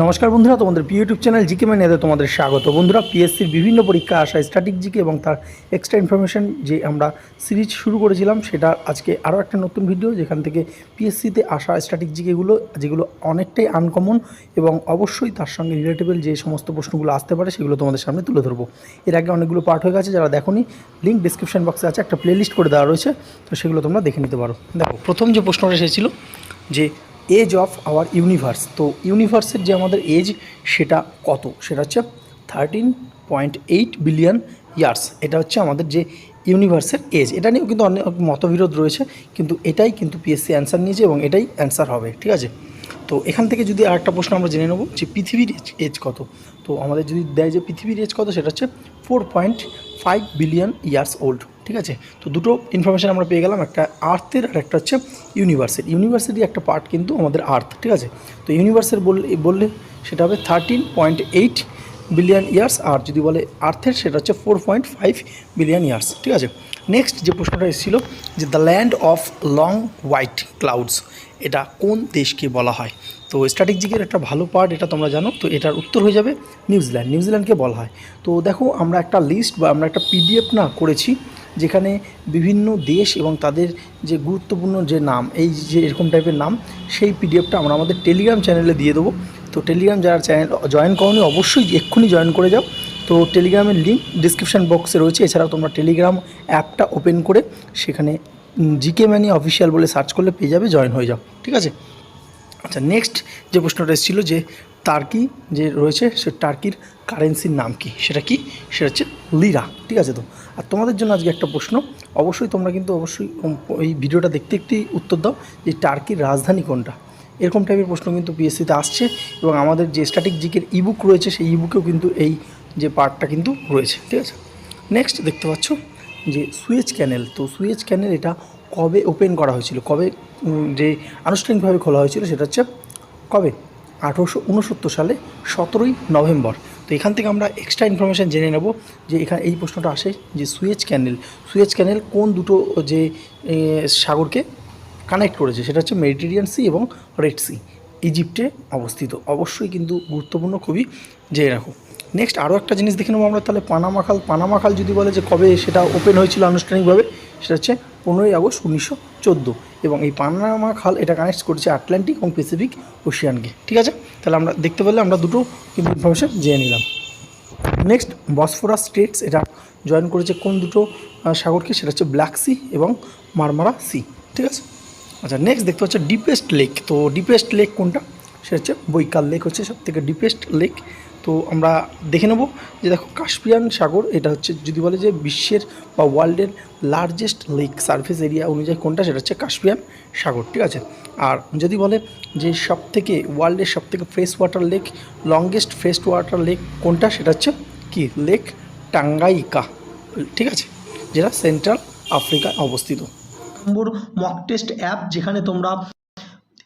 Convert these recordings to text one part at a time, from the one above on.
নমস্কার বন্ধুরা, তোমাদের প্রিয় ইউটিউব চ্যানেল জিকে ম্যানিয়াতে তোমাদের স্বাগত। বন্ধুরা পিএসসির বিভিন্ন পরীক্ষা আসা স্ট্যাটিক জিকে এবং তার এক্সট্রা ইনফরমেশন যে আমরা সিরিজ শুরু করেছিলাম, সেটা আজকে আরও একটা নতুন ভিডিও যেখান থেকে পিএসসিতে আসা স্ট্যাটিক জিকেগুলো যেগুলো অনেকটাই আনকমন এবং অবশ্যই তার সঙ্গে রিলেটেবল যে সমস্ত প্রশ্নগুলো আসতে পারে, সেগুলো তোমাদের সামনে তুলে ধরবো। এর আগে অনেকগুলো পার্ট হয়ে গেছে, যারা দেখোনি লিঙ্ক ডিসক্রিপশন বক্সে আছে, একটা প্লেলিস্ট করে দেওয়া রয়েছে, তো সেগুলো তোমরা দেখে নিতে পারো। দেখো, প্রথম যে প্রশ্নটা এসেছিল যে এজ অফ আওয়ার ইউনিভার্স। তো ইউনিভার্সের যে আমাদের এজ, সেটা কত? সেটা হচ্ছে thirteen point eight billion years এটা হচ্ছে আমাদের যে ইউনিভার্সের এজ। এটা নিয়েও কিন্তু অনেক মতবিরোধ রয়েছে, কিন্তু এটাই কিন্তু পিএসসি অ্যান্সার নিয়েছে এবং এটাই অ্যান্সার হবে, ঠিক আছে? তো এখান থেকে যদি আরেকটা প্রশ্ন আমরা জেনে নেব যে পৃথিবীর এজ এজ কত? তো আমাদের যদি দেয় যে পৃথিবীর এজ কত, সেটা হচ্ছে four point five billion years old ঠিক আছে? তো দুটো ইনফরমেশান আমরা পেয়ে গেলাম, একটা আর্থের আর একটা হচ্ছে ইউনিভার্সের ইউনিভার্সেরই একটা পার্ট কিন্তু আমাদের আর্থ ঠিক আছে? তো ইউনিভার্সের বললে বললে সেটা হবে thirteen point eight billion years আর যদি বলে আর্থের সেটা হচ্ছে four point five billion years ঠিক আছে? নেক্সট যে প্রশ্নটা এসেছিল, যে the land of long white clouds এটা কোন দেশকে বলা হয়? তো স্ট্র্যাটেজিকের একটা ভালো পার্ট এটা তোমরা জানো, তো এটার উত্তর হয়ে যাবে নিউজিল্যান্ড। নিউজিল্যান্ডকে বলা হয়। তো দেখো, আমরা একটা লিস্ট বা আমরা একটা পিডিএফ না করেছি যেখানে বিভিন্ন দেশ এবং তাদের যে গুরুত্বপূর্ণ যে নাম, এই যে এরকম টাইপের নাম, সেই পিডিএফটা আমরা আমাদের টেলিগ্রাম চ্যানেলে দিয়ে দেবো। তো টেলিগ্রাম যারা চ্যানেল জয়েন করনি, অবশ্যই এক্ষুনি জয়েন করে যাও। তো টেলিগ্রামের লিঙ্ক ডিসক্রিপশান বক্সে রয়েছে। এছাড়াও তোমরা টেলিগ্রাম অ্যাপটা ওপেন করে সেখানে জিকে ম্যানি অফিসিয়াল বলে সার্চ করলে পেয়ে যাবে জয়েন হয়ে যাও। ঠিক আছে? আচ্ছা নেক্সট যে প্রশ্নটা এসেছিল যে টার্কি যে রয়েছে, সে টার্কির কারেন্সির নাম কি? সেটা কি? সেটা হচ্ছে লিরা, ঠিক আছে তো? আর তোমাদের জন্য আজকে একটা প্রশ্ন। অবশ্যই তোমরা কিন্তু অবশ্যই এই ভিডিওটা দেখতে দেখতেই উত্তর দাও যে টার্কির রাজধানী কোনটা। এরকম টাইপের প্রশ্ন কিন্তু পিএসসিতে আসছে এবং আমাদের যে স্ট্যাটিক জিকের ইবুক রয়েছে, সেই ইবুকেও কিন্তু এই যে পার্টটা কিন্তু রয়েছে, ঠিক আছে? নেক্সট দেখতে পাচ্ছ যে সুয়েজ ক্যানেল তো সুয়েজ ক্যানেল এটা কবে ওপেন করা হয়েছিল? কবে যে আনুষ্ঠানিকভাবে খোলা হয়েছিল সেটা হচ্ছে কবে? আঠেরোশো উনসত্তর সালে সতেরোই নভেম্বর। তো এখান থেকে আমরা এক্সট্রা ইনফরমেশান জেনে নেব যে এখানে এই প্রশ্নটা আসে যে সুয়েজ ক্যানেল সুয়েজ ক্যানেল কোন দুটো, যে সাগরকে কানেক্ট করেছে? সেটা হচ্ছে মেডিটেরিয়ান সি এবং রেড সি ইজিপ্টে অবস্থিত। অবশ্যই কিন্তু গুরুত্বপূর্ণ খুবই জেনে রাখো। নেক্সট আরও একটা জিনিস দেখে নেব আমরা, তাহলে পানামা খাল পানামা খাল যদি বলে যে কবে সেটা ওপেন হয়েছিল আনুষ্ঠানিকভাবে, সেটা হচ্ছে পনেরোই আগস্ট উনিশশো চোদ্দ। এবং এই পানামা খাল এটা কানেক্ট করছে আটলান্টিক এবং প্যাসিফিক ওশিয়ানকে ঠিক আছে? তাহলে আমরা দেখতে পেলে আমরা দুটো ইনফরমেশন জেনে নিলাম। নেক্সট বসফোরাস স্টেটস এটা জয়েন করেছে কোন দুটো সাগরকে? সেটা হচ্ছে ব্ল্যাক সি এবং মারমারা সি ঠিক আছে? আচ্ছা নেক্সট দেখতে হচ্ছে ডিপেস্ট লেক তো ডিপেস্ট লেক কোনটা? সেটা হচ্ছে বৈকাল লেক হচ্ছে সব থেকে ডিপেস্ট লেক তো আমরা দেখে নেব যে দেখো কাস্পিয়ান সাগর, এটা হচ্ছে যদি বলে যে বিশ্বের বা ওয়ার্ল্ডের লার্জেস্ট লেক সার্ফেস এরিয়া অনুযায়ী কোনটা, সেটা হচ্ছে কাস্পিয়ান সাগর, ঠিক আছে? আর যদি বলে যে সব থেকে ওয়ার্ল্ডের সব থেকে fresh water lake longest fresh water lake কোনটা, সেটা হচ্ছে কি? লেক টাঙ্গাইকা ঠিক আছে? যেটা সেন্ট্রাল আফ্রিকায় অবস্থিত। নম্বর মক টেস্ট অ্যাপ যেখানে তোমরা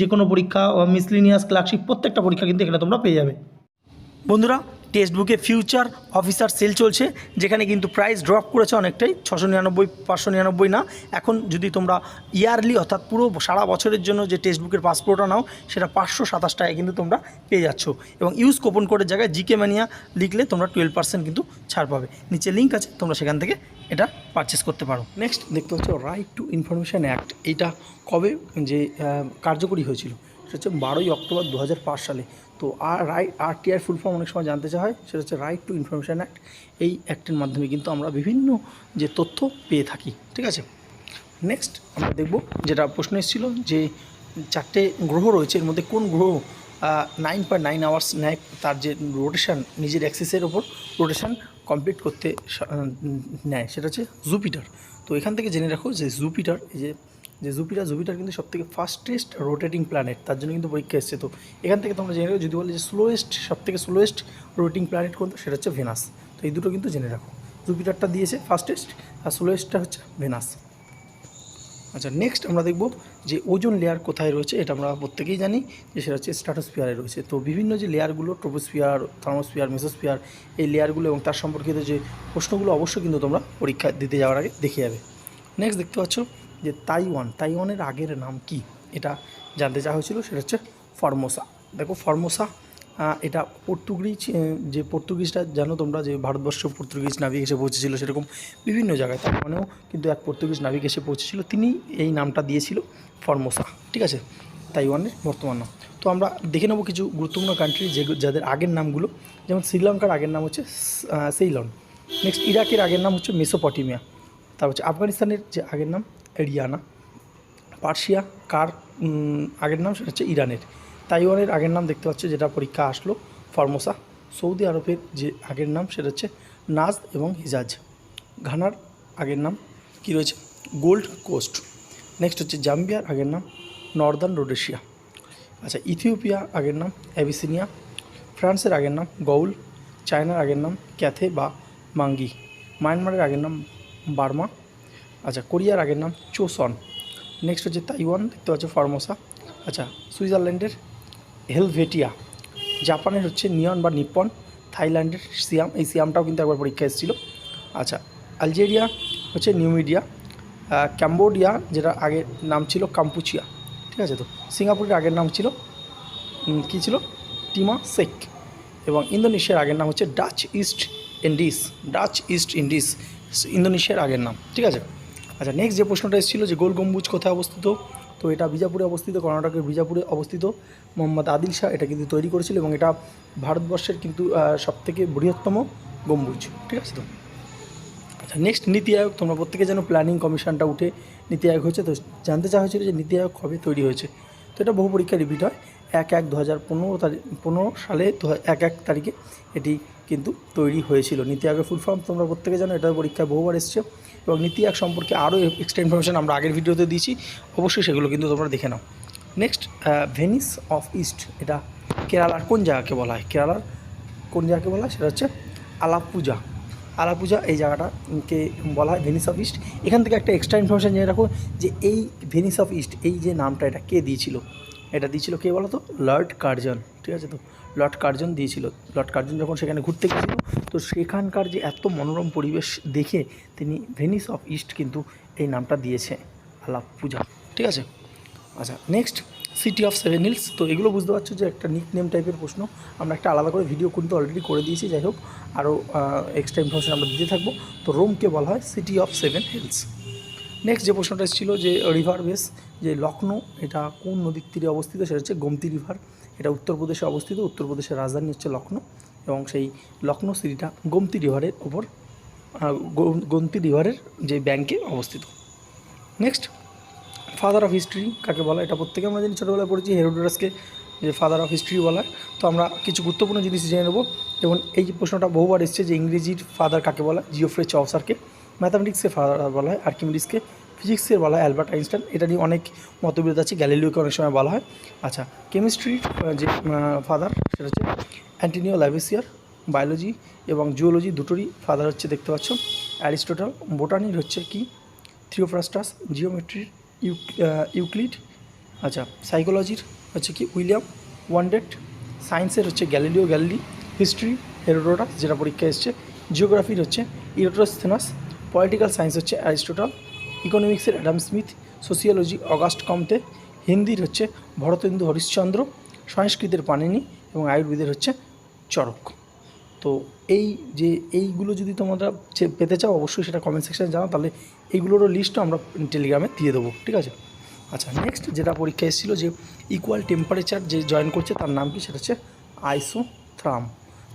যে কোনো পরীক্ষা মিসলিনিয়াস ক্লার্কশিপ প্রত্যেকটা পরীক্ষা কিন্তু এখানে তোমরা পেয়ে যাবে। বন্ধুরা টেক্সট বুকে ফিউচার অফিসার সেল চলছে, যেখানে কিন্তু প্রাইস ড্রপ করেছে অনেকটাই, ছশো নিরানব্বই, পাঁচশো নিরানব্বই না। এখন যদি তোমরা ইয়ারলি অর্থাৎ পুরো সারা বছরের জন্য যে টেক্সট বুকের পাসপোর্টটা নাও, সেটা পাঁচশো সাতাশ টাকায় কিন্তু তোমরা পেয়ে যাচ্ছ। এবং ইউজ কোপন কোডের জায়গায় জিকে ম্যানিয়া লিখলে তোমরা টুয়েলভ পার্সেন্ট কিন্তু ছাড় পাবে। নিচে লিঙ্ক আছে, তোমরা সেখান থেকে এটা পারচেস করতে পারো। নেক্সট দেখতে হচ্ছে রাইট টু ইনফরমেশান অ্যাক্ট এটা কবে, যে কার্যকরী হয়েছিল? সেটা হচ্ছে বারোই অক্টোবর দু হাজার পাঁচ সালে। তো আর রাইট আর টিআর ফুল ফর্ম অনেক সময় জানতে চাওয়া হয়, সেটা হচ্ছে রাইট টু ইনফরমেশান অ্যাক্ট এই অ্যাক্টের মাধ্যমে কিন্তু আমরা বিভিন্ন যে তথ্য পেয়ে থাকি, ঠিক আছে? নেক্সট আমরা দেখব যেটা প্রশ্ন এসেছিল যে চারটে গ্রহ রয়েছে, এর মধ্যে কোন গ্রহ নাইন পয়েন্ট নাইন আওয়ার্স নেয় তার যে রোটেশন নিজের অ্যাক্সিসের ওপর রোটেশন কমপ্লিট করতে নেয় সেটা হচ্ছে জুপিটার তো এখান থেকে জেনে রাখো যে জুপিটার এই যে যে জুপিটার জুপিটার কিন্তু সব থেকে ফাস্টেস্ট রোটেটিং প্ল্যানেট তার জন্য কিন্তু পরীক্ষা এসছে। তো এখান থেকে তোমরা জেনে রাখো, যদি বলে যে স্লোয়েস্ট সব থেকে স্লোয়েস্ট রোটেটিং প্ল্যানেট কোনটা, সেটা হচ্ছে ভেনাস তো এই দুটো কিন্তু জেনে রাখো। জুপিটারটা দিয়েছে ফাস্টেস্ট আর স্লোয়েস্টটা হচ্ছে ভেনাস আচ্ছা নেক্সট আমরা দেখব যে ওজন লেয়ার কোথায় রয়েছে, এটা আমরা প্রত্যেকেই জানি, যে সেটা হচ্ছে স্ট্র্যাটোস্ফিয়ারে রয়েছে। তো বিভিন্ন যে লেয়ারগুলো ট্রোপোস্ফিয়ার থার্মোস্ফিয়ার মেসোস্ফিয়ার এই লেয়ারগুলো এবং তার সম্পর্কিত যে প্রশ্নগুলো, অবশ্যই কিন্তু তোমরা পরীক্ষা দিতে যাওয়ার আগে দেখে যাবে। নেক্সট দেখতে পাচ্ছ যে তাইওয়ান, তাইওয়ানের আগের নাম কি? এটা জানতে চাওয়া হয়েছিল, সেটা হচ্ছে ফর্মোসা। দেখো, ফর্মোসা এটা পর্তুগিজ যে পর্তুগিজটা, জানো তোমরা যে ভারতবর্ষ পর্তুগিজ নাবিক এসে পৌঁছেছিল সেরকম বিভিন্ন জায়গায়, তার মানেও কিন্তু এক পর্তুগিজ নাবিক এসে পৌঁছেছিল, তিনি এই নামটা দিয়েছিল ফর্মোসা, ঠিক আছে? তাইওয়ানের বর্তমান নাম। তো আমরা দেখে নেব কিছু গুরুত্বপূর্ণ কান্ট্রি যে, যাদের আগের নামগুলো, যেমন শ্রীলঙ্কার আগের নাম হচ্ছে সেইলন নেক্সট ইরাকের আগের নাম হচ্ছে মেসোপটেমিয়া। তারপর হচ্ছে আফগানিস্তানের যে আগের নাম এরিয়ানা পার্সিয়া কার আগের নাম সেটা হচ্ছে ইরানের। তাইওয়ানের আগের নাম দেখতে পাচ্ছ, যেটা পরীক্ষা আসলো, ফর্মোসা। সৌদি আরবের যে আগের নাম সেটা হচ্ছে নাজ এবং হিজাজ। ঘানার আগের নাম কি রয়েছে? Gold coast. নেক্সট হচ্ছে জাম্বিয়ার আগের নাম নর্দার্ন রোডেশিয়া। আচ্ছা ইথিওপিয়া আগের নাম অ্যাবিসিনিয়া। ফ্রান্সের আগের নাম গৌল চায়নার আগের নাম ক্যাথে বা মাঙ্গি। মায়ানমারের আগের নাম বার্মা। আচ্ছা কোরিয়ার আগের নাম চোসন। নেক্সট হচ্ছে তাইওয়ান, দেখতে পাচ্ছ ফর্মোসা। আচ্ছা সুইজারল্যান্ডের হেলভেটিয়া। জাপানের হচ্ছে নিয়ন বা নিপ্পন। থাইল্যান্ডের সিয়াম, এই সিয়ামটাও কিন্তু একবার পরীক্ষা এসেছিল। আচ্ছা আলজেরিয়া হচ্ছে নিউমিডিয়া। ক্যাম্বোডিয়া, যেটা আগের নাম ছিল কাম্পুচিয়া। ঠিক আছে তো? সিঙ্গাপুরের আগের নাম ছিল কী ছিল? টিমা সেক। এবং ইন্দোনেশিয়ার আগের নাম হচ্ছে Dutch East Indies Dutch East Indies ইন্দোনেশিয়ার আগের নাম। ঠিক আছে? আচ্ছা নেক্সট যে প্রশ্নটা এসেছিল যে গোল গম্বুজ কোথায় অবস্থিত? তো এটা বিজাপুরে অবস্থিত, কর্ণাটকের বিজাপুরে অবস্থিত। মোহাম্মদ আদিল শাহ এটা কিন্তু তৈরি করেছিল এবং এটা ভারতবর্ষের কিন্তু সবথেকে বৃহত্তম গম্বুজ। ঠিক আছে তো? আচ্ছা নেক্সট নীতি আয়োগ, তোমরা প্রত্যেকে যেন প্ল্যানিং কমিশনটা উঠে নীতি আয়োগ হয়েছে। তো জানতে চাওয়া হয়েছিল যে নীতি আয়োগ কবে তৈরি হয়েছে? তো এটা বহু পরীক্ষা রিপিট হয়। এক এক দু হাজার পনেরো তারিখ, পনেরো সালে এক এক তারিখে এটি কিন্তু তৈরি হয়েছিল। নীতি আয়োগের ফুল ফর্ম তোমরা প্রত্যেকে জানো এটা পরীক্ষায় বহুবার এসছে। এবং নীতি আয়োগ সম্পর্কে আরও এক্সট্রা ইনফরমেশন আমরা আগের ভিডিওতে দিয়েছি। অবশ্যই সেগুলো কিন্তু তোমরা দেখে নাও। নেক্সট ভেনিস অফ ইস্ট এটা কেরালার কোন জায়গাকে বলা হয়? কেরালার কোন জায়গাকে বলা হয়? সেটা হচ্ছে আলাপুজা। আলাপুজা এই জায়গাটাকে বলা হয় ভেনিস অফ ইস্ট এখান থেকে একটা এক্সট্রা ইনফরমেশন জেনে রাখো যে এই ভেনিস অফ ইস্ট এই যে নামটা এটা কে দিয়েছিল? এটা দিয়েছিল কে বলো তো লর্ড কার্জন ঠিক আছে তো? লর্ড কার্জন দিয়েছিল। লর্ড কার্জন যখন সেখানে ঘুরতে গেছিল তো সেখানকার যে এত মনোরম পরিবেশ দেখে তিনি ভেনিস অফ ইস্ট কিন্তু এই নামটা দিয়েছে, আলাপ পূজা। ঠিক আছে? আচ্ছা next city of seven hills তো এগুলো বুঝতে পারছ যে একটা নিক নেম টাইপের প্রশ্ন। আমরা একটা আলাদা করে ভিডিও কিন্তু অলরেডি করে দিয়েছি, যাই হোক। আরও এক্সট্রা ইনফরমেশন আমরা দিতে থাকব। তো রোমকে বলা হয় city of seven hills next যে প্রশ্নটা এসেছিল যে রিভার বেস যে লখনৌ এটা কোন নদীর তীরে অবস্থিত? সেটা হচ্ছে গোমতি রিভার এটা উত্তরপ্রদেশে অবস্থিত। উত্তরপ্রদেশের রাজধানী হচ্ছে লখনৌ এবং সেই লখনৌ সিটিটা গোমতি রিভারের ওপর গোমতি রিভারের যে ব্যাংকে অবস্থিত। নেক্সট ফাদার অফ হিস্ট্রি কাকে বলা এটা প্রত্যেকে আমরা জানি, ছোটোবেলায় পড়েছি, হেরোডোরাসকে যে ফাদার অফ হিস্ট্রি বলা তো আমরা কিছু গুরুত্বপূর্ণ জিনিস জেনে নেব। যেমন এই প্রশ্নটা বহুবার এসছে যে ইংরেজির ফাদার কাকে বলা? জিওফ্রে চৌসারকে ম্যাথামেটিক্সের ফাদার বলা হয় আর্কিমিডিসকে ফিজিক্সের বলা হয়, অ্যালবার্ট আইনস্টাইন, এটা নিয়ে অনেক মতবিরোধ আছে, গ্যালিলিওকে অনেক সময় বলা হয়। আচ্ছা কেমিস্ট্রির যে ফাদার সেটা হচ্ছে অ্যান্টিনিও ল্যাভেসিয়ার বায়োলজি এবং জুওলজি দুটোরই ফাদার হচ্ছে, দেখতে পাচ্ছ। অ্যারিস্টোটল, বোটানির হচ্ছে কি? থিওফ্রাস্টাস, জিওমেট্রির ইউ ইউক্লিড। আচ্ছা সাইকোলজির হচ্ছে কি? William Wundt. সায়েন্সের হচ্ছে গ্যালিলিও, গ্যালিলি। হিস্ট্রি, হেরোডোটাস, যেটা পরীক্ষা এসছে। জিওগ্রাফির হচ্ছে ইরোটোস্থেনাস। পলিটিক্যাল সায়েন্স হচ্ছে Aristotle. ইকোনমিক্সের Adam Smith sociology Auguste Comte হিন্দির হচ্ছে ভরতেন্দু হরিশ্চন্দ্র, সংস্কৃতের পানিনি এবং আয়ুর্বেদের হচ্ছে চরক তো এই যে এইগুলো যদি তোমরা পেতে চাও, অবশ্যই সেটা কমেন্ট সেকশানে জানাও, তাহলে এইগুলোরও লিস্টও আমরা টেলিগ্রামে দিয়ে দেবো, ঠিক আছে? আচ্ছা নেক্সট যেটা পরীক্ষা এসেছিল যে ইকুয়াল টেম্পারেচার যে জয়েন করছে, তার নাম কি? সেটা হচ্ছে আইসোথ্রাম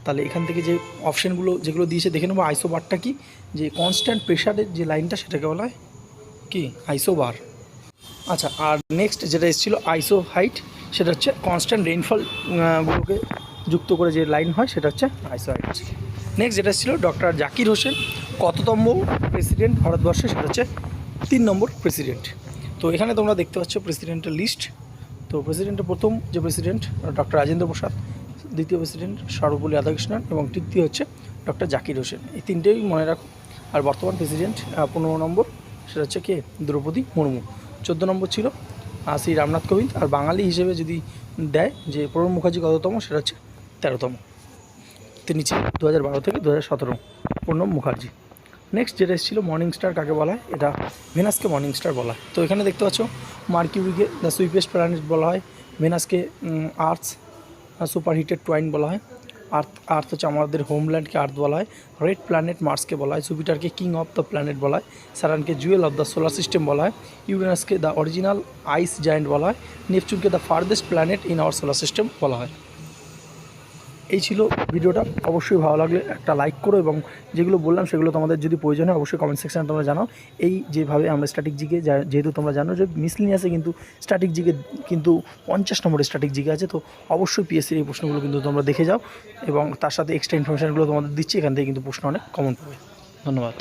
তাহলে এখান থেকে যে অপশানগুলো যেগুলো দিয়েছে, দেখে নেব আইসো বারটা কি? যে কনস্ট্যান্ট প্রেশারের যে লাইনটা সেটাকে বলা হয় কি? আইসো বার আচ্ছা আর নেক্সট যেটা এসেছিল আইসো হাইট সেটা হচ্ছে কনস্ট্যান্ট রেইনফল গুলোকে যুক্ত করে যে লাইন হয়, সেটা হচ্ছে আইসো হাইট নেক্সট যেটা ছিল ডক্টর জাকির হোসেন, কততম প্রেসিডেন্ট ভারতবর্ষে, সেটা হচ্ছে তিন নম্বর প্রেসিডেন্ট তো এখানে তোমরা দেখতে পাচ্ছ প্রেসিডেন্টের লিস্ট তো প্রেসিডেন্টের প্রথম যে প্রেসিডেন্ট ডক্টর রাজেন্দ্র প্রসাদ, দ্বিতীয় প্রেসিডেন্ট সর্বপল্লী রাধাকৃষ্ণন, এবং তৃতীয় হচ্ছে ডক্টর জাকির হোসেন। এই তিনটেই মনে রাখো। আর বর্তমান প্রেসিডেন্ট পনেরো নম্বর। সেটা হচ্ছে কে? দ্রৌপদী মুর্মু। চোদ্দ নম্বর ছিল শ্রী রামনাথ কোবিন্দ। আর বাঙালি হিসেবে যদি দেয় যে প্রণব মুখার্জি কততম, সেটা হচ্ছে তেরোতম। তিনি ছিলেন দু হাজার বারো থেকে দু হাজার সতেরো প্রণব মুখার্জি। নেক্সট যেটা এসেছিল মর্নিং স্টার কাকে বলা হয়? এটা ভেনাসকে মর্নিং স্টার বলা হয়। তো এখানে দেখতে পাচ্ছ মার্কিউরিকে দ্য সুইপেস্ট প্ল্যানেট বলা হয়। ভেনাসকে আর্থস সুপার হিটেড টুয়াইন বলা হয়। আর্থ আর্থ হচ্ছে আমাদের হোমল্যান্ডকে আর্থ বলা হয়, রেড প্ল্যানেট মার্সকে বলা হয়, জুপিটারকে কিং অফ দ্য প্ল্যানেট বলা হয়, স্যারানকে jewel of the solar system বলা হয়, ইউরেনাসকে দ্য অরিজিনাল আইস জায়েন্ট বলা হয়, নেপচুনকে the farthest planet in our solar system বলা হয়। এই ছিল ভিডিওটা। অবশ্যই ভালো লাগলে একটা লাইক করো এবং যেগুলো বললাম সেগুলো তোমাদের যদি প্রয়োজন হয় অবশ্যই কমেন্ট সেকশানে তোমরা জানাও। এই যেভাবে আমরা স্ট্যাটিক জিকে যেহেতু তোমরা জানো যে মিসলিনিয়াসে কিন্তু স্ট্যাটিক জিকে কিন্তু পঞ্চাশ নম্বরের স্ট্যাটিক জিকে আছে, তো অবশ্যই পিএসসির এই প্রশ্নগুলো কিন্তু তোমরা দেখে যাও এবং তার সাথে এক্সট্রা ইনফরমেশানগুলো তোমাদের দিচ্ছি, এখান থেকে কিন্তু প্রশ্ন অনেক কমন পাবে। ধন্যবাদ।